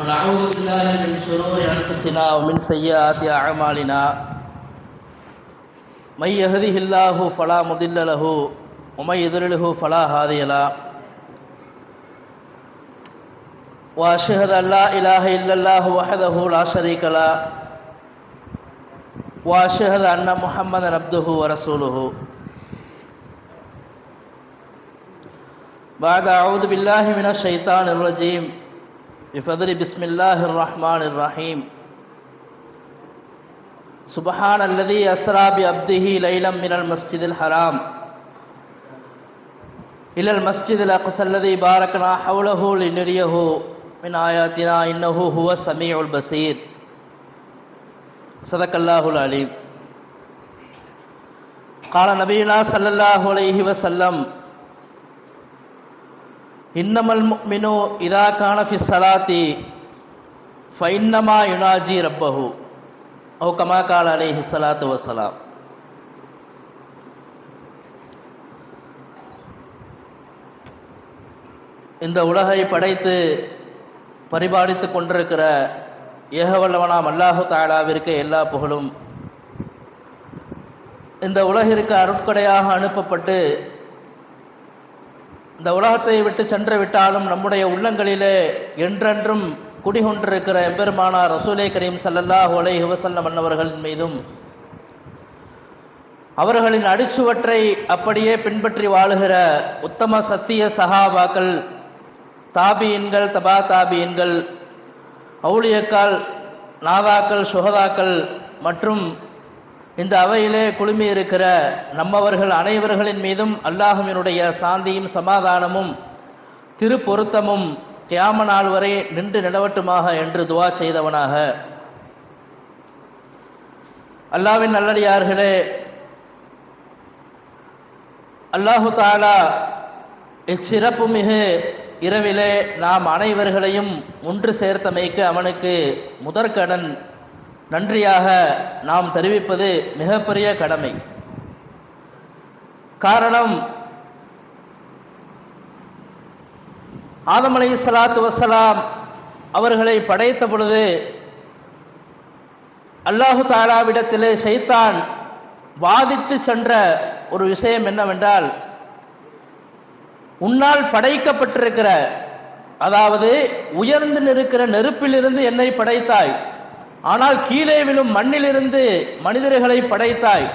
ونعوذ بالله من شرور أنفسنا ومن سيئات أعمالنا من يهده الله فلا مضل له ومن يضلله فلا هادي له وأشهد أن لا إله إلا الله وحده لا شريك له وأشهد أن محمدا عبده ورسوله بعد أعوذ بالله من الشيطان الرجيم بفضل بسم الله الرحمن الرحيم. سبحان الذي أسرى بعبده ليلا من المسجد الحرام إلى المسجد الأقصى الذي باركنا حوله لنريه من آياتنا إنه هو السميع البصير. صدق الله العليم. قال نبينا صلى الله عليه وسلم இன்னமல் மினு இதா கானஃபி சலாத்தி ஃபைன்னமா யுனாஜி ரப்பஹு. ஓ கமா கால் அலேஹி சலாத்து வசலாம் இந்த உலகை படைத்து பரிபாலித்து கொண்டிருக்கிற ஏகவல்லவனாம் அல்லாஹு தாலாவிற்கு எல்லா புகழும். இந்த உலகிற்கு அருட்கடையாக அனுப்பப்பட்டு இந்த உலகத்தை விட்டு சென்று விட்டாலும் நம்முடைய உள்ளங்களிலே என்றென்றும் குடிகொண்டிருக்கிற எம்பெருமானார் ரசூலே கரீம் சல்லல்லாஹ் ஒலை ஹுவசல்லம் அன்னவர்களின் மீதும் அவர்களின் அடிச்சுவற்றை அப்படியே பின்பற்றி வாழுகிற உத்தம சத்திய சஹாபாக்கள் தாபியின்கள் தபா தாபியின்கள் அவுளியக்கால் நாதாக்கள் சுகதாக்கள் மற்றும் இந்த அவையிலே குழுமி இருக்கிற நம்மவர்கள் அனைவர்களின் மீதும் அல்லாஹுவினுடைய சாந்தியும் சமாதானமும் திருப்பொருத்தமும் கியாம நாள் வரை நின்று நிலவட்டுமாக என்று துவா செய்தவனாக. அல்லாவின் நல்லடியார்களே அல்லாஹு தாலா இச்சிறப்பு மிகு இரவிலே நாம் அனைவர்களையும் ஒன்று சேர்த்தமைக்கு அவனுக்கு முதற்கடன் நன்றியாக நாம் தெரிவிப்பது மிகப்பெரிய கடமை. காரணம் ஆதம் அலை சலாத்து வசலாம் அவர்களை படைத்த பொழுது அல்லாஹு தாலாவிடத்திலே சைத்தான் வாதிட்டு சென்ற ஒரு விஷயம் என்னவென்றால் உன்னால் படைக்கப்பட்டிருக்கிற அதாவது உயர்ந்து நிற்கிற நெருப்பிலிருந்து என்னை படைத்தாய். ஆனால் கீழே விழும் மண்ணிலிருந்து மனிதர்களை படைத்தாய்.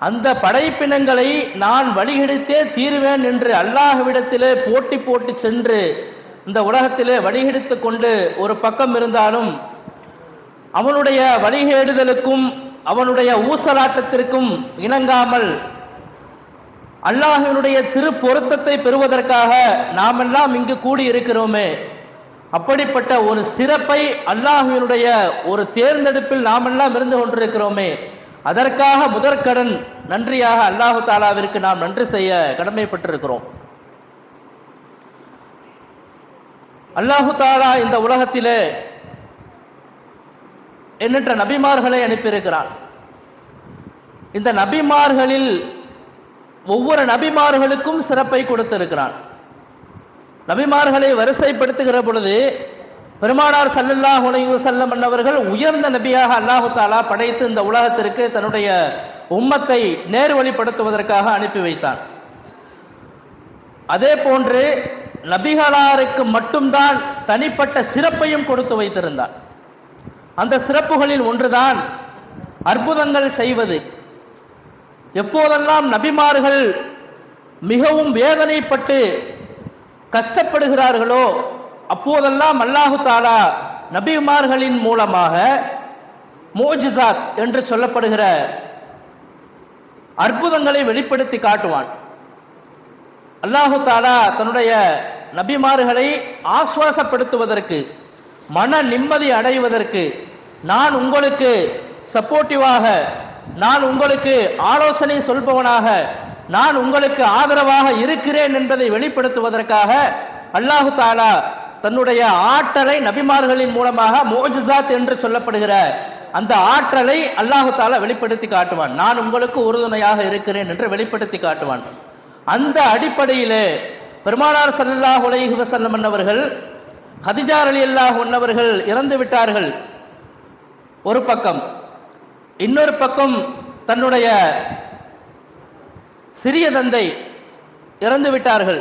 அந்த படைப்பினங்களை நான் வழிகெடுத்தே தீருவேன் என்று அல்லாஹ்விடத்திலே போட்டி போட்டு சென்று இந்த உலகத்திலே வழிகெடுத்து கொண்டு ஒரு பக்கம் இருந்தாலும் அவனுடைய வழிகேடுதலுக்கும் அவனுடைய ஊசலாட்டத்திற்கும் இணங்காமல் அல்லாஹினுடைய திருப்பொருத்தத்தை பெறுவதற்காக நாமெல்லாம் இங்கு கூடி இருக்கிறோமே அப்படிப்பட்ட ஒரு சிறப்பை அல்லாஹுவினுடைய ஒரு தேர்ந்தெடுப்பில் நாமெல்லாம் இருந்து கொண்டிருக்கிறோமே. அதற்காக முதற்கடன் நன்றியாக அல்லாஹு தாலாவிற்கு நாம் நன்றி செய்ய கடமைப்பட்டிருக்கிறோம். அல்லாஹு தாலா இந்த உலகத்திலே எண்ணற்ற நபிமார்களை அனுப்பியிருக்கிறான். இந்த நபிமார்களில் ஒவ்வொரு நபிமார்களுக்கும் சிறப்பை கொடுத்திருக்கிறான். நபிமார்களை வரிசைப்படுத்துகிற பொழுது பெருமானார் சல்லல்லாஹ் உலகு செல்லம் அன்னவர்கள் உயர்ந்த நபியாக அல்லாஹு தாலா படைத்து இந்த உலகத்திற்கு தன்னுடைய உம்மத்தை நேர்வழிப்படுத்துவதற்காக அனுப்பி வைத்தான். அதே போன்று நபிகளாருக்கு மட்டும்தான் தனிப்பட்ட சிறப்பையும் கொடுத்து வைத்திருந்தான். அந்த சிறப்புகளில் ஒன்றுதான் அற்புதங்கள் செய்வது. எப்போதெல்லாம் நபிமார்கள் மிகவும் வேதனைப்பட்டு கஷ்டப்படுகிறார்களோ அப்போதெல்லாம் அல்லாஹு தாலா நபிமார்களின் மூலமாக மோஜிசாத் என்று சொல்லப்படுகிற அற்புதங்களை வெளிப்படுத்தி காட்டுவான். அல்லாஹு தாலா தன்னுடைய நபிமார்களை ஆஸ்வாசப்படுத்துவதற்கு மன நிம்மதி அடைவதற்கு நான் உங்களுக்கு சப்போர்ட்டிவாக நான் உங்களுக்கு ஆலோசனை சொல்பவனாக நான் உங்களுக்கு ஆதரவாக இருக்கிறேன் என்பதை வெளிப்படுத்துவதற்காக அல்லாஹு தாலா தன்னுடைய ஆற்றலை நபிமார்களின் மூலமாக மோஜிசாத் என்று சொல்லப்படுகிற அந்த ஆற்றலை அல்லாஹு தாலா வெளிப்படுத்தி காட்டுவான். நான் உங்களுக்கு உறுதுணையாக இருக்கிறேன் என்று வெளிப்படுத்தி காட்டுவான். அந்த அடிப்படையிலே பெருமானார் சல்லாஹ் உலகி வசல்லம் அன்னவர்கள் ஹதிஜார் அலி அல்லாஹ் அன்னவர்கள் இறந்து விட்டார்கள். ஒரு பக்கம். இன்னொரு பக்கம் தன்னுடைய சிறிய தந்தை இறந்து விட்டார்கள்.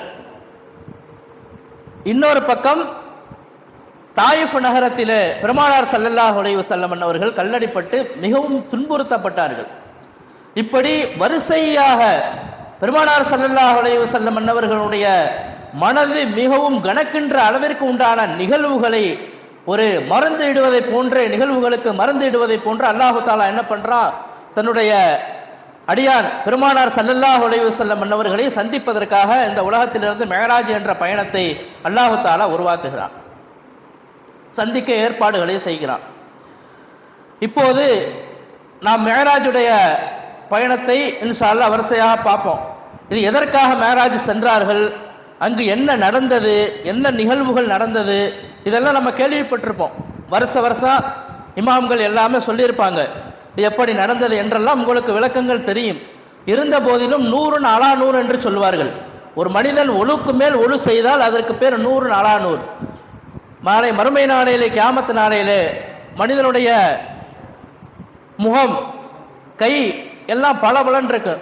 இன்னொரு பக்கம் தாயிஃப் நகரத்திலே பெருமானார் சல்லல்லாஹ் அலைஹி செல்லமன் அவர்கள் கல்லடிப்பட்டு மிகவும் துன்புறுத்தப்பட்டார்கள். இப்படி வரிசையாக பெருமானார் சல்லல்லாஹ் அலைஹி செல்லமன் அவர்களுடைய மனது மிகவும் கணக்கின்ற அளவிற்கு உண்டான நிகழ்வுகளை ஒரு மருந்து இடுவதை போன்ற நிகழ்வுகளுக்கு மருந்து இடுவதை போன்று அல்லாஹு தாலா என்ன பண்றான் தன்னுடைய அடியான் பெருமானார் ஸல்லல்லாஹு அலைஹி செல்லம் மன்னவர்களை சந்திப்பதற்காக இந்த உலகத்திலிருந்து மேகராஜ் என்ற பயணத்தை அல்லாஹு தாலா உருவாக்குகிறான். சந்திக்க ஏற்பாடுகளை செய்கிறான். இப்போது நாம் மேகராஜுடைய பயணத்தை இன்ஷால்லா வரிசையாக பார்ப்போம். இது எதற்காக மேராஜ் சென்றார்கள்? அங்கு என்ன நடந்தது? என்ன நிகழ்வுகள் நடந்தது? இதெல்லாம் நம்ம கேள்விப்பட்டிருப்போம். வருஷ வருஷம் இமாம்கள் எல்லாமே சொல்லியிருப்பாங்க. எப்படி நடந்தது என்றெல்லாம் உங்களுக்கு விளக்கங்கள் தெரியும். இருந்த போதிலும் நூறு அலா நூறு என்று சொல்வார்கள். ஒரு மனிதன் ஒழுக்கு மேல் ஒழு செய்தால் அதற்கு பேர் நூறு அலா நூறு நாளை மறுமை நாளையிலே கியாமத்து நாளையிலே மனிதனுடைய முகம் கை எல்லாம் பளபளன்னு இருக்கு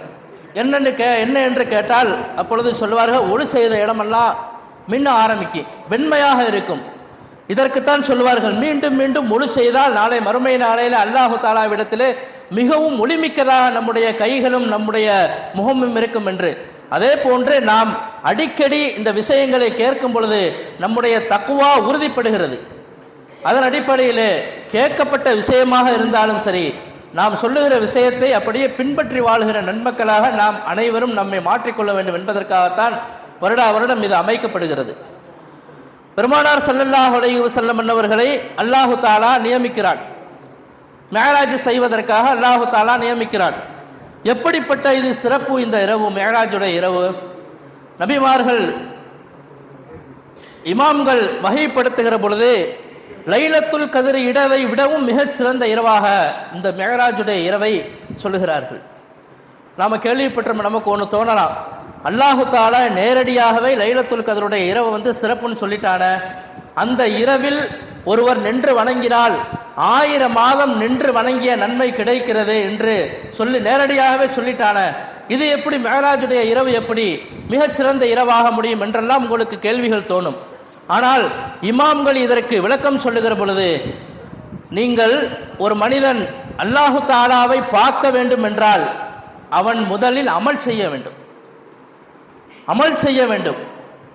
என்னன்னு கே என்ன என்று கேட்டால் அப்பொழுது சொல்வார்கள் ஒழு செய்த இடமெல்லாம் மின்ன ஆரம்பிக்கும். வெண்மையாக இருக்கும். இதற்குத்தான் சொல்வார்கள் மீண்டும் மீண்டும் முழு செய்தால் நாளை மறுமை நாளையில் அல்லாஹு தாலாவிடத்திலே மிகவும் ஒளிமிக்கதாக நம்முடைய கைகளும் நம்முடைய முகமும் இருக்கும் என்று. அதே போன்று நாம் அடிக்கடி இந்த விஷயங்களை கேட்கும் பொழுது நம்முடைய தக்குவா உறுதிப்படுகிறது. அதன் அடிப்படையில் கேட்கப்பட்ட விஷயமாக இருந்தாலும் சரி நாம் சொல்லுகிற விஷயத்தை அப்படியே பின்பற்றி வாழ்கிற நன்மக்களாக நாம் அனைவரும் நம்மை மாற்றிக்கொள்ள வேண்டும் என்பதற்காகத்தான் வருடா வருடம் இது அமைக்கப்படுகிறது. பெருமானார் சல்லல்லாஹ் அலைஹி செல்லம் அன்னவர்களை அல்லாஹு தாலா நியமிக்கிறான். மேராஜ் செய்வதற்காக அல்லாஹு தாலா நியமிக்கிறான். எப்படிப்பட்ட இது சிறப்பு இந்த இரவு மேராஜுடைய இரவு? நபிமார்கள் இமாம்கள் வகைப்படுத்துகிற பொழுது லைலத்துல் கதிர் இடவை விடவும் மிகச் சிறந்த இரவாக இந்த மேராஜுடைய இரவை சொல்லுகிறார்கள். நாம கேள்விப்பட்ட நமக்கு ஒன்று தோணலாம். அல்லாஹு தாலா நேரடியாகவே லைலத்துல் கதருடைய இரவு வந்து சிறப்புன்னு சொல்லிட்டான. அந்த இரவில் ஒருவர் நின்று வணங்கினால் ஆயிரம் மாதம் நின்று வணங்கிய நன்மை கிடைக்கிறது என்று சொல்லி நேரடியாகவே சொல்லிட்டான. இது எப்படி மேராஜுடைய இரவு எப்படி? மிகச்சிறந்த இரவாக முடியும் என்றெல்லாம் உங்களுக்கு கேள்விகள் தோணும். ஆனால் இமாம்கள் இதற்கு விளக்கம் சொல்லுகிற பொழுது நீங்கள் ஒரு மனிதன் அல்லாஹு தாலாவை பார்க்க வேண்டும் என்றால் அவன் முதலில் அமல் செய்ய வேண்டும். அமல் செய்ய வேண்டும்.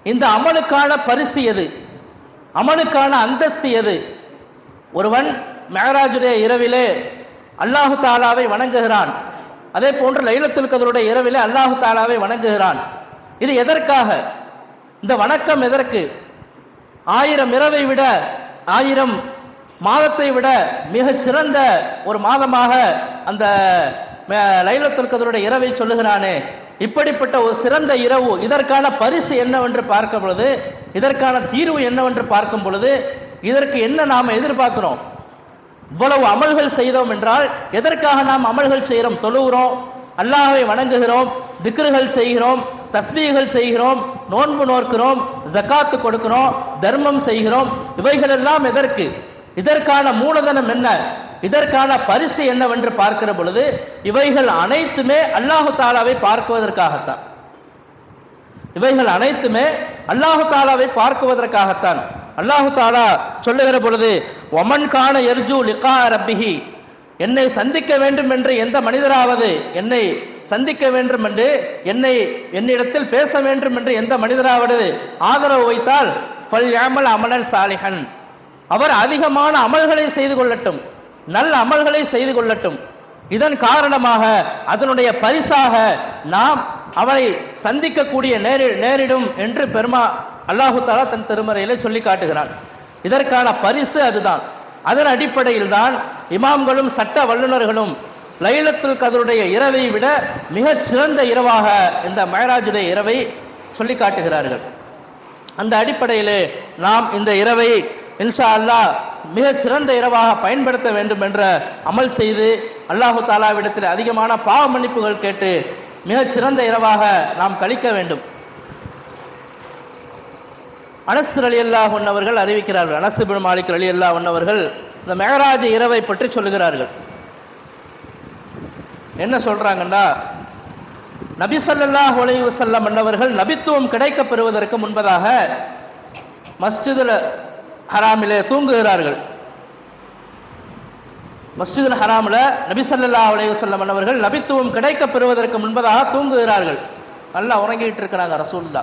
இந்த அமலுக்கான பரிசு எது? அமலுக்கான அந்தஸ்து எது? ஒருவன் மேகராஜுடைய இரவிலே அல்லாஹு தாலாவை வணங்குகிறான். அதே போன்று லைலத்துல் கதருடைய இரவிலே அல்லாஹு தாலாவை வணங்குகிறான். இது எதற்காக? இந்த வணக்கம் எதற்கு? ஆயிரம் இரவை விட ஆயிரம் மாதத்தை விட மிக சிறந்த ஒரு மாதமாக அந்த மே- லைலத்துல் கதருடைய இரவை சொல்லுகிறானே. இப்படிப்பட்ட ஒரு சிறந்த இரவு இதற்கான பரிசு என்னவென்று பார்க்கும் பொழுது இதற்கான தீர்வு என்னவென்று பார்க்கும் பொழுது இதற்கு என்ன நாம் எதிர்பார்க்கிறோம்? இவ்வளவு அமல்கள் செய்தோம் என்றால் எதற்காக நாம் அமல்கள் செய்கிறோம்? தொழுகிறோம் அல்லாஹை வணங்குகிறோம் திக்ருகள் செய்கிறோம் தஸ்மீகள் செய்கிறோம் நோன்பு நோக்கிறோம் ஜகாத்து கொடுக்கிறோம் தர்மம் செய்கிறோம் இவைகளெல்லாம் எதற்கு? இதற்கான மூலதனம் என்ன? இதற்கான பரிசு என்னவென்று பார்க்கிற பொழுது இவைகள் அனைத்துமே அல்லாஹு தாலாவை பார்க்குவதற்காகத்தான். இவைகள் அனைத்துமே அல்லாஹு தாலாவை பார்க்குவதற்காகத்தான். அல்லாஹு தாலா சொல்லுகிற பொழுது ஒமன் கான எர்ஜு லிகா ரப்பிஹி. என்னை சந்திக்க வேண்டும் என்று எந்த மனிதராவது என்னை சந்திக்க வேண்டும் என்று என்னை என்னிடத்தில் பேச வேண்டும் என்று எந்த மனிதராவது ஆதரவு வைத்தால் ஃபல் யாமல் அமலன் சாலிஹன். அவர் அதிகமான அமல்களை செய்து கொள்ளட்டும். நல்ல அமல்களை செய்து கொள்ளட்டும். இதன் காரணமாக அதனுடைய பரிசாக நாம் அவளை சந்திக்கக்கூடிய நேரி நேரிடும் என்று பெருமா அல்லாஹு தாலா தன் திருமறையிலே சொல்லி காட்டுகிறான். இதற்கான பரிசு அதுதான். அதன் அடிப்படையில் தான் இமாம்களும் சட்ட வல்லுநர்களும் லைலத்துல் கதருடைய இரவை விட மிகச் சிறந்த இரவாக இந்த மயராஜுடைய இரவை சொல்லி காட்டுகிறார்கள். அந்த அடிப்படையிலே நாம் இந்த இரவை இன்ஷா அல்லாஹ் மிகச் சிறந்த இரவாக பயன்படுத்த வேண்டும் என்ற அமல் செய்து அல்லாஹு தாலாவிடத்தில் அதிகமான பாவ மன்னிப்புகள் கேட்டு மிகச் சிறந்த இரவாக நாம் கழிக்க வேண்டும். அனசு அலி அல்லாஹ் உன்னவர்கள் அறிவிக்கிறார்கள். அனசு பின் மாலிக் அலி அல்லாஹ் உன்னவர்கள் இந்த மேகராஜ இரவை பற்றி சொல்லுகிறார்கள். என்ன சொல்கிறாங்கன்னா நபி ஸல்லல்லாஹு அலைஹி வஸல்லம் அன்னவர்கள் நபித்துவம் கிடைக்கப் பெறுவதற்கு முன்பதாக மஸ்ஜிதில் ஹராமிலே தூங்குகிறார்கள். மஸ்ஜிதுல் ஹராமில் நபிசல்லா ஸல்லல்லாஹு அவர்கள் நபித்துவம் கிடைக்கப் பெறுவதற்கு முன்பதாக தூங்குகிறார்கள். நல்லா உறங்கிட்டு இருக்கிறாங்க ரசூல்லா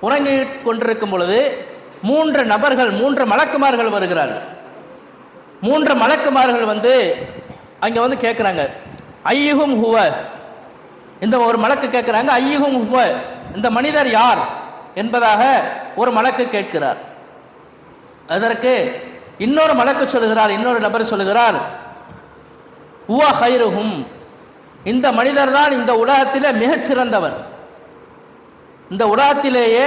உறங்கி கொண்டிருக்கும் பொழுது மூன்று நபர்கள் மூன்று மலக்குமார்கள் வருகிறார்கள். மூன்று மலக்குமார்கள் வந்து அங்கே வந்து கேட்குறாங்க ஐயுகும் ஹுவ. இந்த ஒரு மலக்கு கேட்குறாங்க ஐயுகும் ஹுவ. இந்த மனிதர் யார் என்பதாக ஒரு மலக்கு கேட்கிறார். அதற்கு இன்னொரு மலக்கு சொல்லுகிறார் இன்னொரு நபர் சொல்லுகிறார் உவ ஹைருஹும். இந்த மனிதர் தான் இந்த உலகத்திலே மிகச்சிறந்தவர். இந்த உலகத்திலேயே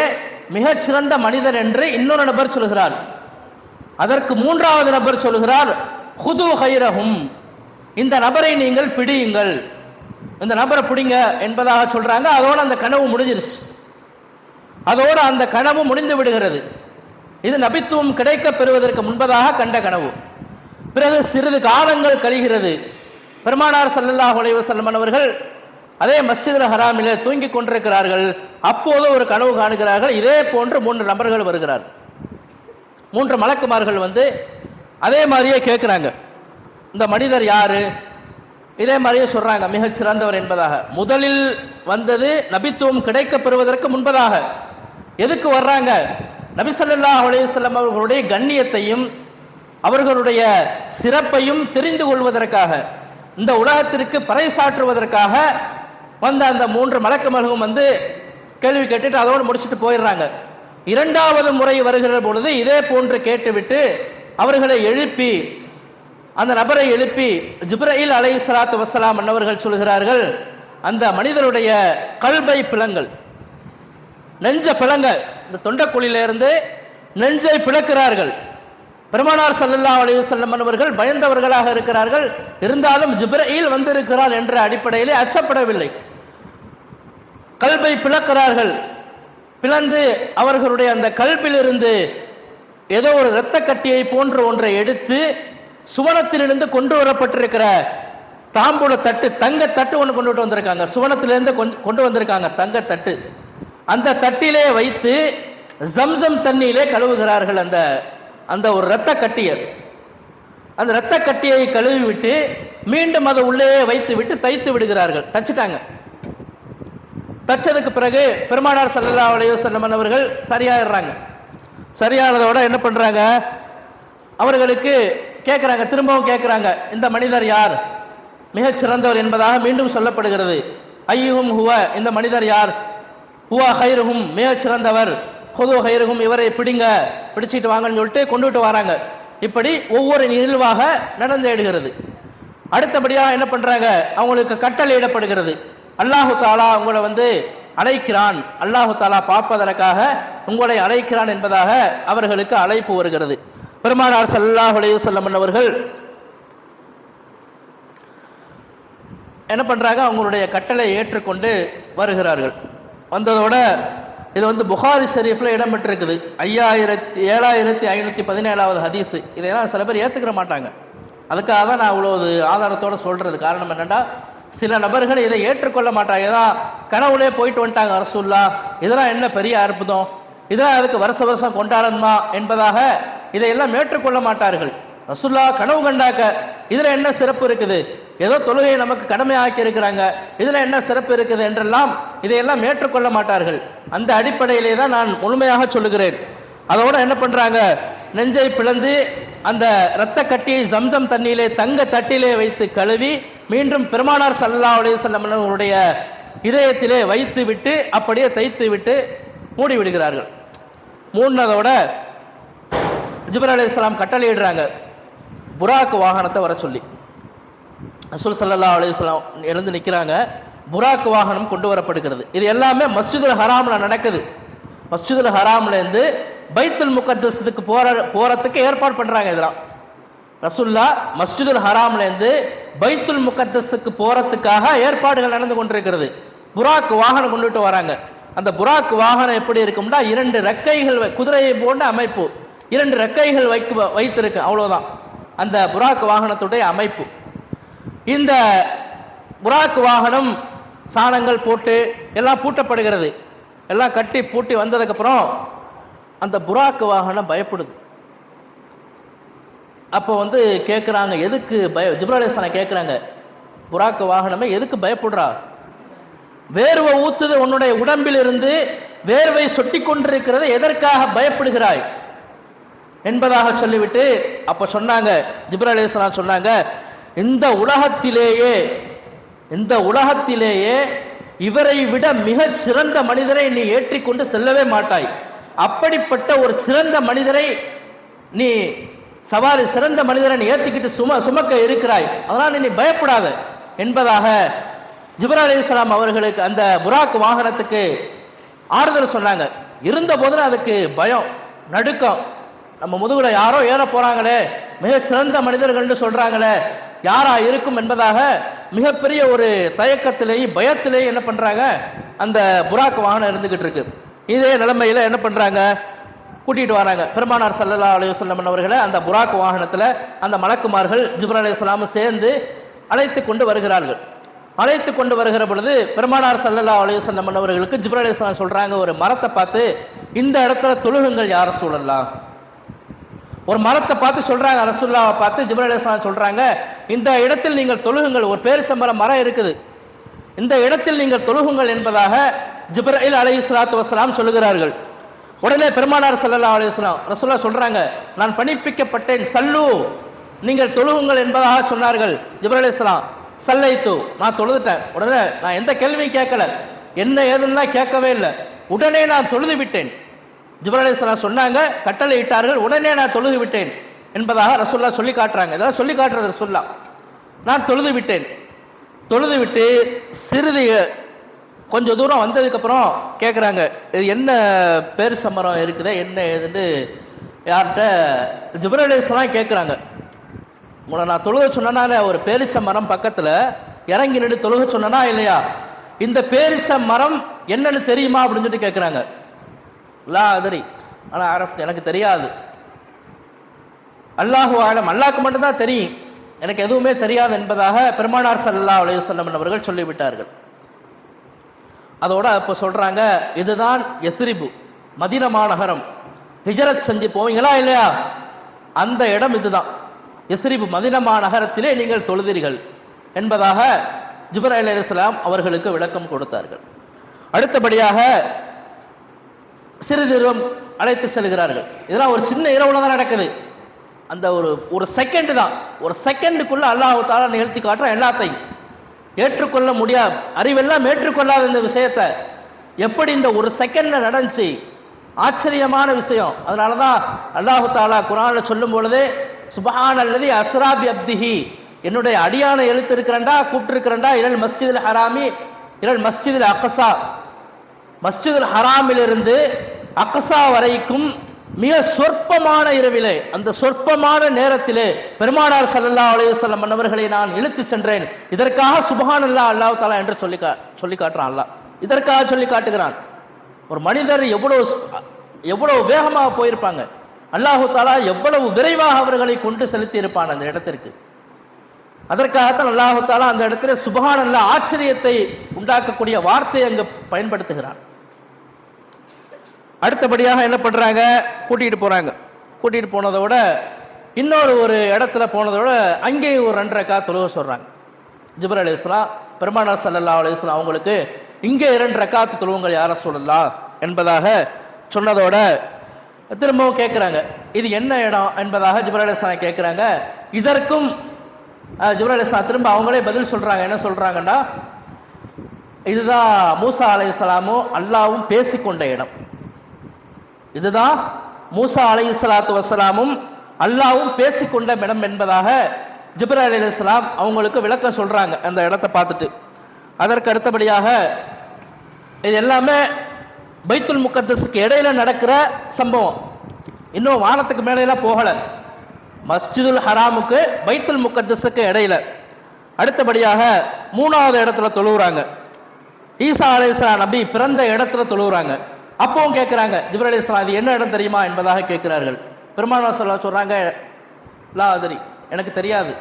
மிகச்சிறந்த மனிதர் என்று இன்னொரு நபர் சொல்கிறார் அதற்கு மூன்றாவது நபர் சொல்கிறார் ஹுது ஹைரஹும். இந்த நபரை நீங்கள் பிடியுங்கள். இந்த நபரை பிடிங்க என்பதாக சொல்றாங்க அதோடு அந்த கனவு முடிஞ்சிருச்சு. அதோடு அந்த கனவு முடிந்து விடுகிறது. இது நபித்துவம் கிடைக்கப் பெறுவதற்கு முன்பதாக கண்ட கனவு. பிறகு சிறிது காலங்கள் கழிகிறது. பெருமானார் ஸல்லல்லாஹு அலைஹி அவர்கள் அதே மஸ்ஜிதில் ஹராமிலே தூங்கிக் கொண்டிருக்கிறார்கள். அப்போது ஒரு கனவு காணுகிறார்கள். இதே போன்று மூன்று நபர்கள் வருகிறார். மூன்று மலக்குமார்கள் வந்து அதே மாதிரியே கேட்குறாங்க. இந்த மனிதர் யாரு? இதே மாதிரியே சொல்றாங்க. மிகச் சிறந்தவர் என்பதாக. முதலில் வந்தது நபித்துவம் கிடைக்கப் பெறுவதற்கு முன்பதாக. எதுக்கு வர்றாங்க? நபிசல்லா அலையுசல்லம் அவர்களுடைய கண்ணியத்தையும் அவர்களுடைய சிறப்பையும் தெரிந்து கொள்வதற்காக இந்த உலகத்திற்கு பறைசாற்றுவதற்காக வந்த அந்த மூன்று மலக்குமர்களும் வந்து கேள்வி கேட்டுட்டு அதோடு முடிச்சுட்டு போயிடுறாங்க. இரண்டாவது முறை வருகிற பொழுது இதே போன்று கேட்டுவிட்டு அவர்களை எழுப்பி அந்த நபரை எழுப்பி ஜிப்ரஹில் அலை சலாத்து வசலாம் அன்னவர்கள் சொல்கிறார்கள் அந்த மனிதருடைய கல்பை பிளங்கள். நெஞ்ச பிளங்க இந்த தொண்டக்குழியிலிருந்து நெஞ்சை பிளக்கிறார்கள். பெருமானார் ஸல்லல்லாஹு அலைஹி வஸல்லம் அவர்கள் பயந்தவர்களாக இருக்கிறார்கள். இருந்தாலும் ஜிப்ரஹீல் வந்திருக்கிறார் என்ற அடிப்படையிலே அச்சப்படவில்லை. கல்பை பிளக்கிறார்கள். பிளந்து அவர்களுடைய அந்த கல்பிலிருந்து ஏதோ ஒரு இரத்த கட்டியை போன்ற ஒன்றை எடுத்து சுவனத்திலிருந்து கொண்டு வரப்பட்டிருக்கிற தாம்பூல தட்டு தங்க தட்டு ஒன்று கொண்டுட்டு வந்திருக்காங்க. சுவனத்திலிருந்து கொண்டு- கொண்டு வந்திருக்காங்க தங்க தட்டு அந்த தட்டிலே வைத்து ஜம்சம் தண்ணியிலே கழுவுகிறார்கள் அந்த அந்த ஒரு இரத்த கட்டியை அந்த இரத்த கட்டியை கழுவி விட்டு மீண்டும் அதை உள்ளே வைத்து விட்டு தைத்து விடுகிறார்கள். தச்சுட்டாங்க. தச்சதுக்கு பிறகு பெருமானார் சல்லா அலைஹி அவர்கள் சரியாயிடுறாங்க. சரியானதோட என்ன பண்றாங்க? அவர்களுக்கு கேட்குறாங்க திரும்பவும் கேட்குறாங்க இந்த மனிதர் யார்? மிகச் சிறந்தவர் என்பதாக மீண்டும் சொல்லப்படுகிறது. ஐயும் ஹுவ இந்த மனிதர் யார்? ஹுவா ஹைருகும் மிகச்சிறந்தவர் ஹுது ஹைருகும் இவரை பிடிங்க பிடிச்சிட்டு வாங்கன்னு சொல்லிட்டு கொண்டுட்டு வராங்க. இப்படி ஒவ்வொரு நிகழ்வாக நடந்தேடுகிறது அடுத்தபடியாக என்ன பண்றாங்க? அவங்களுக்கு கட்டளையிடப்படுகிறது அல்லாஹு தாலா உங்களை வந்து அழைக்கிறான். அல்லாஹு தாலா பார்ப்பதற்காக உங்களை அழைக்கிறான் என்பதாக அவர்களுக்கு அழைப்பு வருகிறது. பெருமானார் ஸல்லல்லாஹு அலைஹி அவர்கள் என்ன பண்றாங்க? அவங்களுடைய கட்டளை ஏற்றுக்கொண்டு வருகிறார்கள். வந்ததோட இது வந்து புகாரி ஷரீஃப்ல இடம்பெற்றிருக்குது. ஐயாயிரத்தி ஏழாயிரத்தி ஐநூற்றி பதினேழாவது ஹதீஸு. இதையெல்லாம் சில பேர் ஏற்றுக்கிற மாட்டாங்க. அதுக்காக தான் நான் இவ்வளவு ஆதாரத்தோட சொல்கிறது காரணம் என்னென்னா சில நபர்கள் இதை ஏற்றுக்கொள்ள மாட்டாங்க. ஏதா கனவுலே போயிட்டு வந்துட்டாங்க அரசுல்லா இதெல்லாம் என்ன பெரிய அற்புதம்? இதெல்லாம் அதுக்கு வருஷ வருஷம் கொண்டாடணுமா என்பதாக இதையெல்லாம் ஏற்றுக்கொள்ள மாட்டார்கள். ரசுல்லா கனவு கண்டாக்க இதில் என்ன சிறப்பு இருக்குது? ஏதோ தொழுகையை நமக்கு கடமையாக்கி இருக்கிறாங்க. இதில் என்ன சிறப்பு இருக்குது என்றெல்லாம் இதையெல்லாம் ஏற்றுக்கொள்ள மாட்டார்கள். அந்த அடிப்படையிலே தான் நான் முழுமையாக சொல்லுகிறேன். அதோட என்ன பண்ணுறாங்க நெஞ்சை பிளந்து அந்த இரத்த கட்டியை ஜம்சம் தண்ணியிலே தங்க தட்டிலே வைத்து கழுவி மீண்டும் பெருமானார் சல்லா அலைஹி வஸல்லம் இதயத்திலே வைத்து விட்டு அப்படியே தைத்து விட்டு மூடி விடுகிறார்கள். மூடினதோட ஜிபர் இஸ்லாம் கட்டளையிடுறாங்க. புராக் வாகனத்தை வர சொல்லி. ரசூல் சல்லா அலைஹி எழுந்து நிற்கிறாங்க புராக் வாகனம் கொண்டு வரப்படுகிறது. இது எல்லாமே மஸ்ஜிதுல் ஹராமில் நடக்குது. மஸ்ஜிதுல் ஹராம்லேருந்து பைத்துல் முகத்தஸத்துக்கு போகிற போகிறதுக்கு ஏற்பாடு பண்ணுறாங்க இதெல்லாம். ரசுல்லா மஸ்ஜிதுல் ஹராம்லேருந்து பைத்துல் முகத்தஸுக்கு போகிறதுக்காக ஏற்பாடுகள் நடந்து கொண்டிருக்கிறது. புராக் வாகனம் கொண்டுட்டு வராங்க. அந்த புராக் வாகனம் எப்படி இருக்கும்னா இரண்டு ரெக்கைகள் குதிரையை போன்ற அமைப்பு. இரண்டு ரெக்கைகள் வைக்க வைத்திருக்கு. அவ்வளோதான் அந்த புராக் வாகனத்துடைய அமைப்பு. இந்த புராக் வாகனம் சாணங்கள் போட்டு எல்லாம் பூட்டப்படுகிறது. எல்லாம் கட்டி பூட்டி வந்ததுக்கப்புறம் அந்த புறாக்கு வாகனம் பயப்படுது. அப்போ வந்து கேட்குறாங்க எதுக்கு பய ஜிப்ராலேசனை கேட்குறாங்க புறாக்கு வாகனமே எதுக்கு பயப்படுறா? வேர்வை ஊத்துது உன்னுடைய உடம்பிலிருந்து வேர்வை சொட்டி கொண்டிருக்கிறது எதற்காக பயப்படுகிறாய்? என்பதாக சொல்லிவிட்டு அப்ப சொன்னாங்க ஜிப்ரா அலிஸ்லாம் சொன்னாங்க இந்த உலகத்திலேயே இந்த உலகத்திலேயே இவரை விட மிக சிறந்த மனிதரை நீ ஏற்றிக்கொண்டு செல்லவே மாட்டாய். அப்படிப்பட்ட ஒரு சிறந்த மனிதரை நீ சவாரி சிறந்த மனிதரை நீ ஏற்றிக்கிட்டு சும சுமக்க இருக்கிறாய். அதனால் நீ பயப்படாத. என்பதாக ஜிப்ரா அலிஸ்லாம் அவர்களுக்கு அந்த புராக் வாகனத்துக்கு ஆறுதல் சொன்னாங்க. இருந்த போதும் அதுக்கு பயம் நடுக்கம். நம்ம முதுகுல யாரோ ஏற போறாங்களே மிக சிறந்த மனிதர்கள்னு சொல்றாங்களே யாரா இருக்கும் என்பதாக மிகப்பெரிய ஒரு தயக்கத்திலேயும் பயத்திலேயே என்ன பண்றாங்க அந்த புராக்கு வாகனம் இருந்துகிட்டு இருக்கு. இதே நிலைமையில என்ன பண்றாங்க கூட்டிட்டு வராங்க. பெருமானார் சல்லல்லா அலைஹி அவர்களை அந்த புராக் வாகனத்துல அந்த மலக்குமார்கள் ஜிப்ரா அலைஹிஸ்ஸலாம் சேர்ந்து அழைத்து கொண்டு வருகிறார்கள். அழைத்து கொண்டு வருகிற பொழுது பெருமானார் சல்லல்லா அலைஹி அவர்களுக்கு ஜிப்ரா அலைஹிஸ்ஸலாம் சொல்றாங்க ஒரு மரத்தை பார்த்து இந்த இடத்துல தொழுகுங்கள் யார சூழலாம் ஒரு மரத்தை பார்த்து சொல்றாங்க ரசுல்லாவை பார்த்து ஜிப்ரா அலைஹிஸ்ஸலாம் சொல்றாங்க இந்த இடத்தில் நீங்கள் தொழுகுங்கள் ஒரு பேரிசம்பர மரம் இருக்குது. இந்த இடத்தில் நீங்கள் தொழுகுங்கள் என்பதாக ஜிப்ரயில் அலி இஸ்லாத்து வஸலாம் சொல்லுகிறார்கள். உடனே பெருமானார் சல்லா அலிஸ்லாம் ரசுல்லா சொல்கிறாங்க சொல்றாங்க நான் பணிப்பிக்கப்பட்டேன் சல்லு நீங்கள் தொழுகுங்கள் என்பதாக சொன்னார்கள் ஜிப்ரல் அலைஹிஸ்ஸலாம் சல்லைத்து நான் தொழுதுட்டேன். உடனே நான் எந்த கேள்வியும் கேட்கல. என்ன ஏதுன்னா கேட்கவே இல்லை. உடனே நான் தொழுது விட்டேன் ஜிப்ரல் சொன்னாங்க கட்டளை இட்டார்கள் உடனே நான் தொழுது விட்டேன் என்பதாக ரசுல்லா சொல்லி காட்டுறாங்க. இதெல்லாம் சொல்லி காட்டுறது ரசுல்லா நான் தொழுது விட்டேன் தொழுது விட்டு சிறிது கொஞ்சம் தூரம் வந்ததுக்கப்புறம் கேட்குறாங்க இது என்ன பேர் சம்மரம் இருக்குதே என்ன ஏதுன்னு யார்கிட்ட ஜிப்ரலேஸ்லாம் கேட்குறாங்க உன்னை நான் தொழுக சொன்னனால ஒரு பேரிச்ச மரம் பக்கத்தில் இறங்கி நின்று தொழுக சொன்னனா இல்லையா? இந்த பேரிச்ச மரம் என்னன்னு தெரியுமா அப்படின்னு சொல்லிட்டு கேட்குறாங்க லா அதரி. ஆனால் அரஃப்த் எனக்கு தெரியாது. அல்லாஹு ஆலம் அல்லாஹ்க்கு மட்டும்தான் தெரியும். எனக்கு எதுவுமே தெரியாது என்பதாக பெருமானார் சல்லா அலைஹி அவர்கள் சொல்லிவிட்டார்கள். அதோட இப்போ சொல்கிறாங்க இதுதான் எஸ்ரிபு மதின மாநகரம். ஹிஜரத் செஞ்சு போவீங்களா இல்லையா? அந்த இடம் இதுதான். எஸ்ரிபு மதின மாநகரத்திலே நீங்கள் தொழுதீர்கள் என்பதாக ஜிபர் அலி அலிஸ்லாம் அவர்களுக்கு விளக்கம் கொடுத்தார்கள். அடுத்தபடியாக சிறிது அழைத்து செல்கிறார்கள். இதெல்லாம் ஒரு சின்ன இரவுல தான் நடக்குது. அந்த ஒரு ஒரு செகண்டு தான். ஒரு செகண்டுக்குள்ள அல்லாஹ் தாலா நிகழ்த்தி காட்டுற எல்லாத்தையும். ஏற்றுக்கொள்ள முடியாது அறிவெல்லாம் ஏற்றுக்கொள்ளாத இந்த விஷயத்தை. எப்படி இந்த ஒரு செகண்ட்ல நடந்துச்சு? ஆச்சரியமான விஷயம். அதனால தான் அல்லாஹு தாலா குரான்ல சொல்லும் பொழுது சுபஹான் அல்லது அஸ்ராபி அப்திஹி என்னுடைய அடியான எழுத்து இருக்கிறண்டா கூப்பிட்டு இருக்கிறண்டா இரல் மஸ்ஜிதில் ஹராமி இரல் மஸ்ஜிதில் அக்கசா மஸ்ஜிதுல் ஹராமிலிருந்து அக்ஸா வரைக்கும் மிக சொற்பமான இரவிலே அந்த சொற்பமான நேரத்திலே பெருமானார் சல்லா அலையுசல்லம் மன்னவர்களை நான் இழுத்து சென்றேன். இதற்காக சுபஹான் அல்லாஹ் அல்லாஹ் தாலா என்று சொல்லி கா சொல்லி காட்டுறான் அல்லாஹ். இதற்காக சொல்லி காட்டுகிறான். ஒரு மனிதர் எவ்வளவு எவ்வளவு வேகமாக போயிருப்பாங்க. அல்லாஹு தாலா எவ்வளவு விரைவாக அவர்களை கொண்டு செலுத்தி இருப்பான் அந்த இடத்திற்கு. அதற்காகத்தான் அல்லாஹால அந்த இடத்துல சுபஹான் அல்ல ஆச்சரியத்தை உண்டாக்கக்கூடிய வார்த்தையை அங்கு பயன்படுத்துகிறான். அடுத்தபடியாக என்ன பண்றாங்க? கூட்டிகிட்டு போறாங்க. கூட்டிகிட்டு போனதை விட இன்னொரு ஒரு இடத்துல போனதை விட அங்கேயும் ஒரு ரெண்டரைக்கா கா தொழுக சொல்றாங்க. ஜிபர் அலி இஸ்லாம் பெருமானா சல்லா அலி இஸ்லாம் அவங்களுக்கு இங்கே இரண்டு ரக்காத்து தொழுவுங்கள் யார சொல்லலாம் என்பதாக சொன்னதோட திரும்பவும் கேட்குறாங்க இது என்ன இடம் என்பதாக ஜிபர் அலி இஸ்லாம் கேட்குறாங்க இதற்கும் ஜிப்ரா அலிஸ்லாம் திரும்ப அவங்களே பதில் சொல்கிறாங்க என்ன சொல்கிறாங்கன்னா இதுதான் மூசா அலைஹிஸ்ஸலாமும் அல்லாவும் பேசிக்கொண்ட இடம். இதுதான் மூசா அலை இஸ்லாத்து வசலாமும் அல்லாவும் பேசிக்கொண்ட இடம் என்பதாக ஜிப்ரா அலி இஸ்லாம் அவங்களுக்கு விளக்கம் சொல்கிறாங்க அந்த இடத்த பார்த்துட்டு. அதற்கு அடுத்தபடியாக இது எல்லாமே பைத்துல் முக்கத்தஸுக்கு இடையில நடக்கிற சம்பவம். இன்னும் வானத்துக்கு மேலையெல்லாம் போகலை. மஸ்ஜிதுல் ஹராமுக்கு பைத்துல் முக்கத்தஸுக்கு இடையில. அடுத்தபடியாக மூணாவது இடத்துல தொழுகிறாங்க ஈசா அலைஹிஸ்ஸலாம் நபி பிறந்த இடத்துல தொழுகிறாங்க அப்பவும் கேட்குறாங்க ஜிப்ரல் இஸ்லாம் அது என்ன இடம் தெரியுமா என்பதாக கேட்கிறார்கள் பெருமானா சொல்கிறாங்க சொல்றாங்க லா அதரி எனக்கு தெரியாது.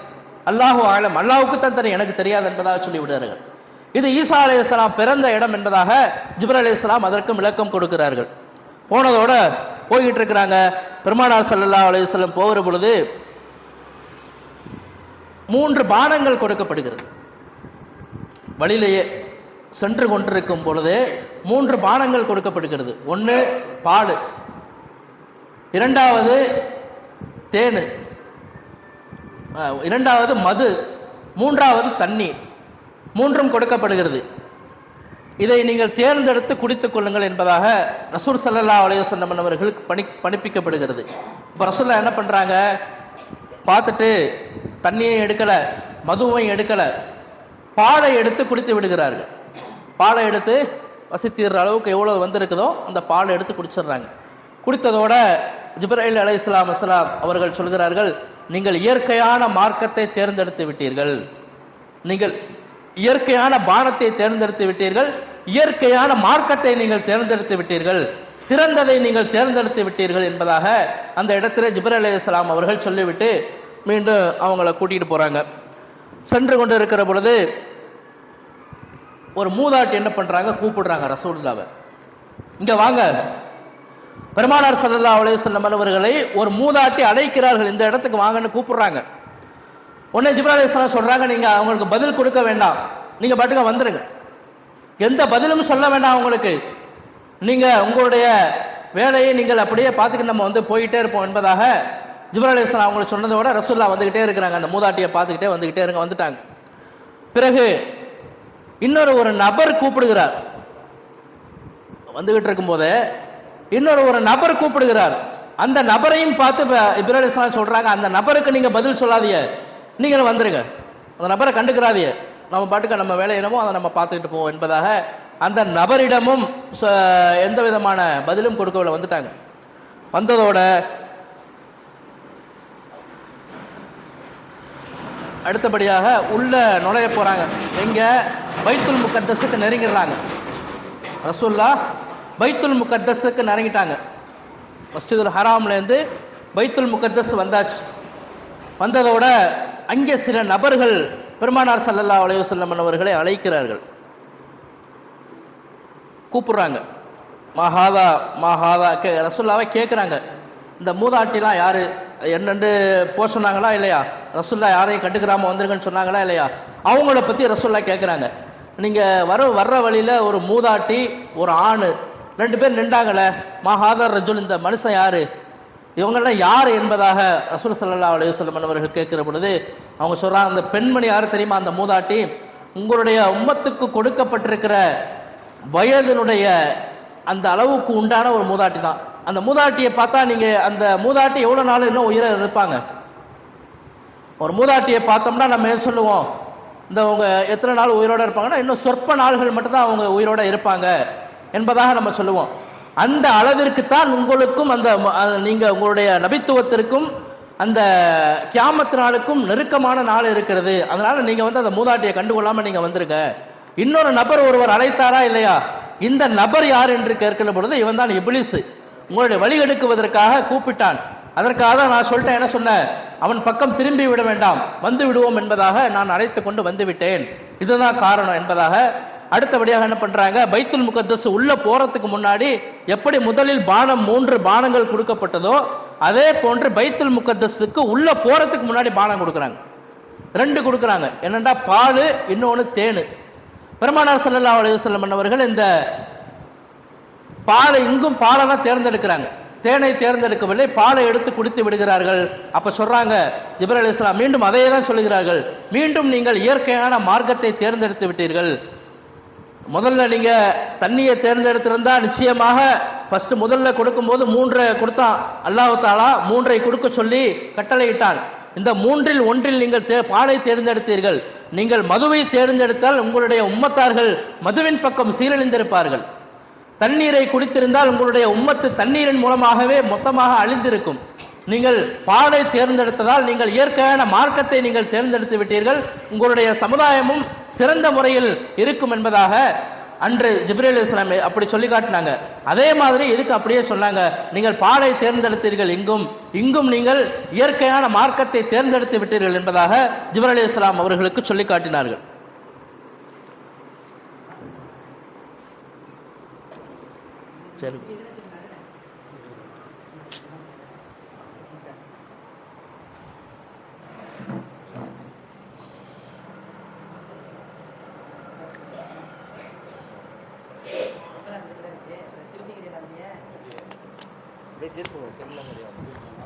அல்லாஹு ஆழம் அல்லாஹுக்கு தான் தெரியும் எனக்கு தெரியாது என்பதாக சொல்லி விடுறார்கள் இது ஈசா அலைஹிஸ்ஸலாம் பிறந்த இடம் என்பதாக ஜிப்ரல் இஸ்லாம் அதற்கும் விளக்கம் கொடுக்கிறார்கள். போனதோட போய்கிட்டு இருக்கிறாங்க பெருமானார் சல்லா அலையுசல்லம் போகிற பொழுது மூன்று பானங்கள் கொடுக்கப்படுகிறது. வழியிலேயே சென்று கொண்டிருக்கும் பொழுது மூன்று பானங்கள் கொடுக்கப்படுகிறது. ஒன்று பால் இரண்டாவது தேனு இரண்டாவது மது மூன்றாவது தண்ணீர் மூன்றும் கொடுக்கப்படுகிறது. இதை நீங்கள் தேர்ந்தெடுத்து குடித்துக் கொள்ளுங்கள் என்பதாக ரசூல் சல்லா அலையசல்லம் அவர்களுக்கு பணி பணிப்பிக்கப்படுகிறது. இப்போ ரசூல்லா என்ன பண்ணுறாங்க பார்த்துட்டு தண்ணியை எடுக்கலை மதுவையும் எடுக்கலை பாலை எடுத்து குடித்து விடுகிறார்கள். பாலை எடுத்து வசித்தீர்ற அளவுக்கு எவ்வளோ வந்திருக்குதோ அந்த பாலை எடுத்து குடிச்சிடுறாங்க. குடித்ததோட ஜிப்ராயில் அலை இஸ்லாம் அஸ்லாம் அவர்கள் சொல்கிறார்கள் நீங்கள் இயற்கையான மார்க்கத்தை தேர்ந்தெடுத்து விட்டீர்கள். நீங்கள் இயற்கையான பானத்தை தேர்ந்தெடுத்து விட்டீர்கள். இயற்கையான மார்க்கத்தை நீங்கள் தேர்ந்தெடுத்து விட்டீர்கள். சிறந்ததை நீங்கள் தேர்ந்தெடுத்து விட்டீர்கள் என்பதாக அந்த இடத்துல ஜிபர் அலி இஸ்லாம் அவர்கள் சொல்லிவிட்டு மீண்டும் அவங்கள கூட்டிகிட்டு போகிறாங்க சென்று கொண்டு இருக்கிற பொழுது ஒரு மூதாட்டி என்ன பண்ணுறாங்க கூப்பிடுறாங்க ரசூல்லாவை இங்கே வாங்க. பெருமானார் சல்லா அலையம் அவர்களை ஒரு மூதாட்டி அழைக்கிறார்கள். இந்த இடத்துக்கு வாங்கன்னு கூப்பிடுறாங்க. உடனே ஜிப்ரா அலிஸ்லாம் சொல்கிறாங்க நீங்கள் அவங்களுக்கு பதில் கொடுக்க வேண்டாம். நீங்கள் பாட்டுக்க வந்துடுங்க எந்த பதிலும் சொல்ல வேண்டாம் அவங்களுக்கு. நீங்கள் உங்களுடைய வேலையை நீங்கள் அப்படியே பார்த்துக்கிட்டு நம்ம வந்து போயிட்டே இருப்போம் என்பதாக ஜிப்ரா அலிஸ்லாம் அவங்களுக்கு சொன்னதோட ரசூல்லா வந்துகிட்டே இருக்கிறாங்க. அந்த மூதாட்டியை பார்த்துக்கிட்டே வந்துக்கிட்டே இருங்க வந்துட்டாங்க. பிறகு இன்னொரு ஒரு நபர் கூப்பிடுகிறார். வந்துகிட்டு இருக்கும்போது இன்னொரு ஒரு நபர் கூப்பிடுகிறார். அந்த நபரையும் பார்த்து இப்ப இப்ராஹிம் சொல்றாங்க அந்த நபருக்கு நீங்க பதில் சொல்லாதீங்க. நீங்கள் வந்துருங்க. அந்த நபரை கண்டுக்கிறாதீங்க. நம்ம பாட்டுக்கு நம்ம வேலை என்னமோ அதை நம்ம பார்த்துக்கிட்டு போவோம் என்பதாக அந்த நபரிடமும் ச- எந்த விதமான பதிலும் கொடுக்கவில்லை. வந்துட்டாங்க. வந்ததோட அடுத்தபடியாக உள்ள நுழைய போறாங்க. எங்க பைத்துல் முக்கத்தஸுக்கு நெருங்கிடுறாங்க. ரசூல்லா பைத்துல் முக்கத்தஸுக்கு நெருங்கிட்டாங்க. மஸ்ஜிதுல் ஹராம்லேருந்து பைத்துல் முக்கத்தஸ் வந்தாச்சு. வந்ததோட அங்கே சில நபர்கள் பெருமானார் சல்லல்லா அலைஹி அவர்களை அழைக்கிறார்கள். கூப்பிடுறாங்க. மஹாதா மஹாதா கே ரசுல்லாவை கேட்குறாங்க இந்த மூதாட்டிலாம் யார்? என்னென்று போக சொன்னாங்களா இல்லையா? ரசுல்லா யாரையும் கண்டுக்கிறாமல் வந்துருங்கன்னு சொன்னாங்களா இல்லையா? அவங்கள பற்றி ரசுல்லா கேட்குறாங்க நீங்கள் வர வர்ற வழியில் ஒரு மூதாட்டி ஒரு ஆண் ரெண்டு பேர் நின்றாங்களே. மஹாதா ரஜுல் இந்த மனுஷன் யார்? இவங்கெல்லாம் யார் என்பதாக ரசூல் சல்லா அலையுசல்லம் அவர்கள் கேட்கிற பொழுது அவங்க சொல்கிறாங்க அந்த பெண்மணி யார் தெரியுமா? அந்த மூதாட்டி உங்களுடைய உம்மத்துக்கு கொடுக்கப்பட்டிருக்கிற வயதினுடைய அந்த அளவுக்கு உண்டான ஒரு மூதாட்டி தான். அந்த மூதாட்டியை பார்த்தா நீங்கள் அந்த மூதாட்டி எவ்வளோ நாள் இன்னும் உயிரை இருப்பாங்க ஒரு மூதாட்டியை பார்த்தோம்னா நம்ம என்ன சொல்லுவோம்? இந்த அவங்க எத்தனை நாள் உயிரோட இருப்பாங்கன்னா இன்னும் சொற்ப நாள்கள் மட்டும்தான் அவங்க உயிரோட இருப்பாங்க என்பதாக நம்ம சொல்லுவோம். அந்த அளவிற்கு தான் உங்களுக்கும் அந்த நீங்கள் உங்களுடைய நபித்துவத்திற்கும் அந்த கியாமத்து நாளுக்கும் நெருக்கமான நாள் இருக்கிறது. அதனால நீங்கள் வந்து அந்த மூதாட்டியை கண்டுகொள்ளாமல் நீங்கள் வந்துருங்க இன்னொரு நபர் ஒருவர் அழைத்தாரா இல்லையா? இந்த நபர் யார் என்று கேட்கிற பொழுது இவன் தான் இபிலிஸ் உங்களுடைய வழி எடுக்குவதற்காக கூப்பிட்டான். அதற்காக தான் நான் சொல்லிட்டேன் என்ன சொன்னேன் அவன் பக்கம் திரும்பி விட வேண்டாம். வந்து விடுவோம் என்பதாக நான் அழைத்து கொண்டு வந்து விட்டேன். இதுதான் காரணம் என்பதாக அடுத்தபடியாக என்ன பண்றாங்க? பைத்துல் முகத்தஸ் உள்ள போறதுக்கு முன்னாடி எப்படி முதலில் பானம் மூன்று பானங்கள் கொடுக்கப்பட்டதோ அதே போன்று பைத்துல் முகத்தஸுக்கு உள்ள போறதுக்கு முன்னாடி பானம் கொடுக்குறாங்க. ரெண்டு கொடுக்குறாங்க. என்னண்டா? பால் இன்னொன்று தேனு. பெருமானார் சல்லா அலைஹி வஸல்லம் அவர்கள் இந்த பாலை இங்கும் பாலை தான் தேர்ந்தெடுக்கிறாங்க. தேனை தேர்ந்தெடுக்கவில்லை பாலை எடுத்து குடித்து விடுகிறார்கள். அப்ப சொல்றாங்க அலி இஸ்லாம் மீண்டும் அதையே தான் சொல்லுகிறார்கள். மீண்டும் நீங்கள் இயற்கையான மார்க்கத்தை தேர்ந்தெடுத்து விட்டீர்கள். முதல்ல நீங்க தண்ணியை தேர்ந்தெடுத்திருந்தா நிச்சயமாக ஃபர்ஸ்ட் முதல்ல கொடுக்கும்போது மூன்றை கொடுத்தான். அல்லாஹ் தாலா மூன்றை கொடுக்க சொல்லி கட்டளையிட்டான். இந்த மூன்றில் ஒன்றில் நீங்கள் தே பாலை தேர்ந்தெடுத்தீர்கள். நீங்கள் மதுவை தேர்ந்தெடுத்தால் உங்களுடைய உம்மத்தார்கள் மதுவின் பக்கம் சீரழிந்திருப்பார்கள். தண்ணீரை குடித்திருந்தால் உங்களுடைய உம்மத்து தண்ணீரின் மூலமாகவே மொத்தமாக அழிந்திருக்கும். நீங்கள் பாலை தேர்ந்தெடுத்ததால் நீங்கள் இயற்கையான மார்க்கத்தை நீங்கள் தேர்ந்தெடுத்து விட்டீர்கள். உங்களுடைய சமுதாயமும் சிறந்த முறையில் இருக்கும் என்பதாக அன்று ஜிப்ரேல் இஸ்லாம் அப்படி சொல்லி காட்டினாங்க. அதே மாதிரி இதுக்கு அப்படியே சொன்னாங்க. நீங்கள் பாலை தேர்ந்தெடுத்தீர்கள் இங்கும் இங்கும் நீங்கள் இயற்கையான மார்க்கத்தை தேர்ந்தெடுத்து விட்டீர்கள் என்பதாக ஜிப்ரேல் இஸ்லாம் அவர்களுக்கு சொல்லி காட்டினார்கள். சரி. அப்படியே திருப்புங்க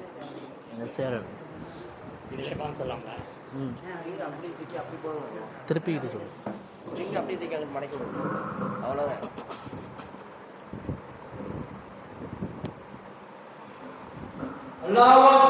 திரும்ப முடியும் சரி இதுலேயே சொல்லாமல ம். திருப்பிக்கிட்டு சொல்லு. நீங்க அப்படியே தூக்கி அங்கிட்டு மடக்கி விடுங்க அவ்வளோதான் அல்லாஹ்